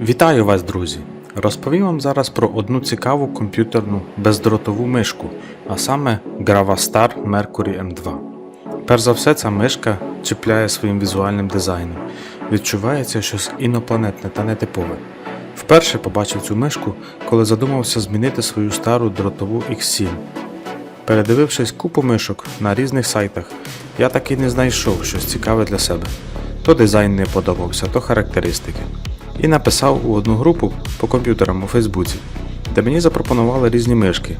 Вітаю вас, друзі! Розповім вам зараз про одну цікаву комп'ютерну бездротову мишку, а саме Gravastar Mercury M2. Перш за все, ця мишка чіпляє своїм візуальним дизайном. Відчувається щось інопланетне та нетипове. Вперше побачив цю мишку, коли задумався змінити свою стару дротову X7. Передивившись купу мишок на різних сайтах, я таки не знайшов щось цікаве для себе. То дизайн не подобався, то характеристики. І написав у одну групу по комп'ютерам у Фейсбуці, де мені запропонували різні мишки,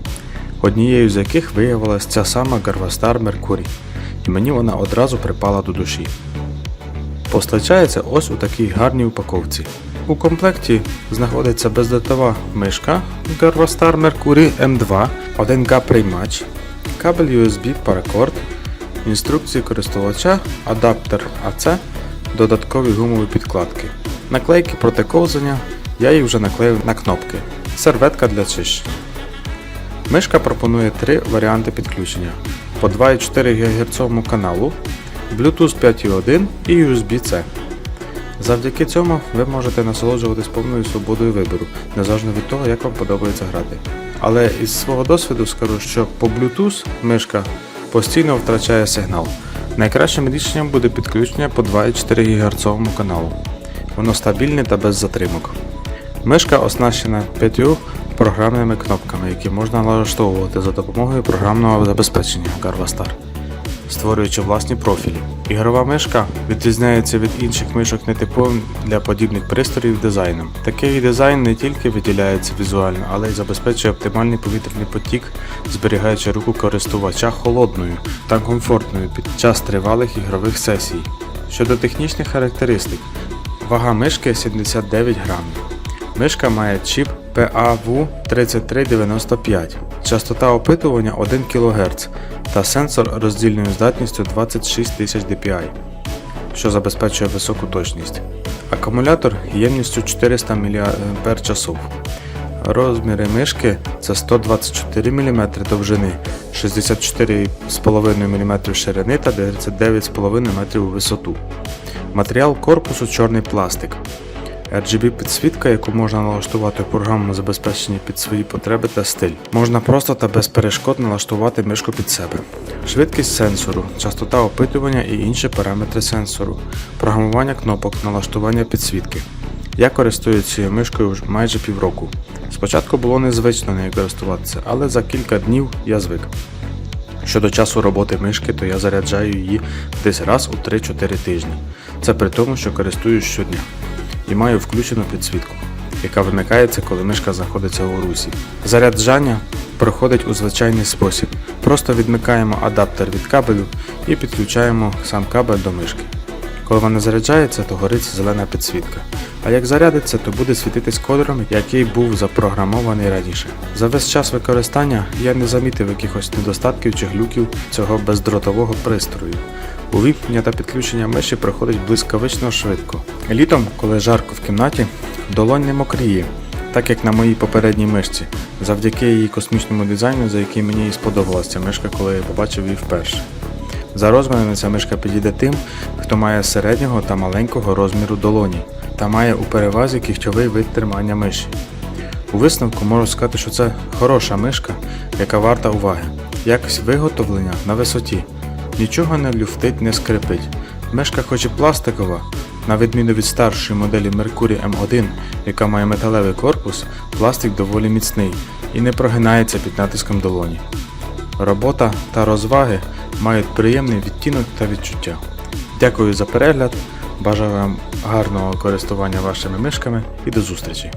однією з яких виявилася ця сама Garvastar Mercury, і мені вона одразу припала до душі. Постачається ось у такій гарній упаковці. У комплекті знаходиться бездротова мишка Garvastar Mercury M2, 1К приймач, кабель USB Paracord, інструкції користувача, адаптер AC, додаткові гумові підкладки. Наклейки проти ковзання, я їх вже наклеїв на кнопки. Серветка для чищення. Мишка пропонує три варіанти підключення по 2,4 ГГц каналу, Bluetooth 5.1 і USB-C. Завдяки цьому ви можете насолоджуватись повною свободою вибору, незалежно від того, як вам подобається грати. Але із свого досвіду скажу, що по Bluetooth мишка постійно втрачає сигнал. Найкращим рішенням буде підключення по 2,4 ГГц каналу. Воно стабільне та без затримок. Мишка оснащена п'ятью програмними кнопками, які можна налаштовувати за допомогою програмного забезпечення Garvastar, створюючи власні профілі. Ігрова мишка відрізняється від інших мишок нетиповим для подібних пристроїв дизайном. Такий дизайн не тільки виділяється візуально, але й забезпечує оптимальний повітряний потік, зберігаючи руку користувача холодною та комфортною під час тривалих ігрових сесій. Щодо технічних характеристик, вага мишки 79 грамів. Мишка має чіп PAV3395, частота опитування 1 кГц та сенсор роздільною здатністю 26 тисяч dpi, що забезпечує високу точність. Акумулятор ємністю 400 мАч. Розміри мишки це 124 мм довжини, 64,5 мм ширини та 39,5 м у висоту. Матеріал корпусу чорний пластик. RGB підсвітка, яку можна налаштувати у програмному забезпеченні під свої потреби та стиль. Можна просто та без перешкод налаштувати мишку під себе. Швидкість сенсору, частота опитування і інші параметри сенсору, програмування кнопок, налаштування підсвітки. Я користуюсь цією мишкою вже майже півроку. Спочатку було незвично нею користуватися, але за кілька днів я звик. Щодо часу роботи мишки, то я заряджаю її десь раз у 3-4 тижні. Це при тому, що користуюсь щодня і маю включену підсвітку, яка вимикається, коли мишка знаходиться у русі. Заряджання проходить у звичайний спосіб. Просто відмикаємо адаптер від кабелю і підключаємо сам кабель до мишки. Коли вона заряджається, то горить зелена підсвітка. А як зарядиться, то буде світитись кольором, який був запрограмований раніше. За весь час використання я не замітив якихось недостатків чи глюків цього бездротового пристрою. Увімкнення та підключення миші проходить блискавично швидко. Літом, коли жарко в кімнаті, долонь не мокріє, так як на моїй попередній мишці, завдяки її космічному дизайну, за який мені і сподобалася ця мишка, коли я побачив її вперше. За розмірами ця мишка підійде тим, хто має середнього та маленького розміру долоні та має у перевазі кігтьовий вид тримання миші. У висновку можу сказати, що це хороша мишка, яка варта уваги. Якість виготовлення на висоті. Нічого не люфтить, не скрипить. Мишка хоч і пластикова, на відміну від старшої моделі Mercury M1, яка має металевий корпус, пластик доволі міцний і не прогинається під натиском долоні. Робота та розваги мають приємний відтінок та відчуття. Дякую за перегляд, бажаю вам гарного користування вашими мишками і до зустрічі!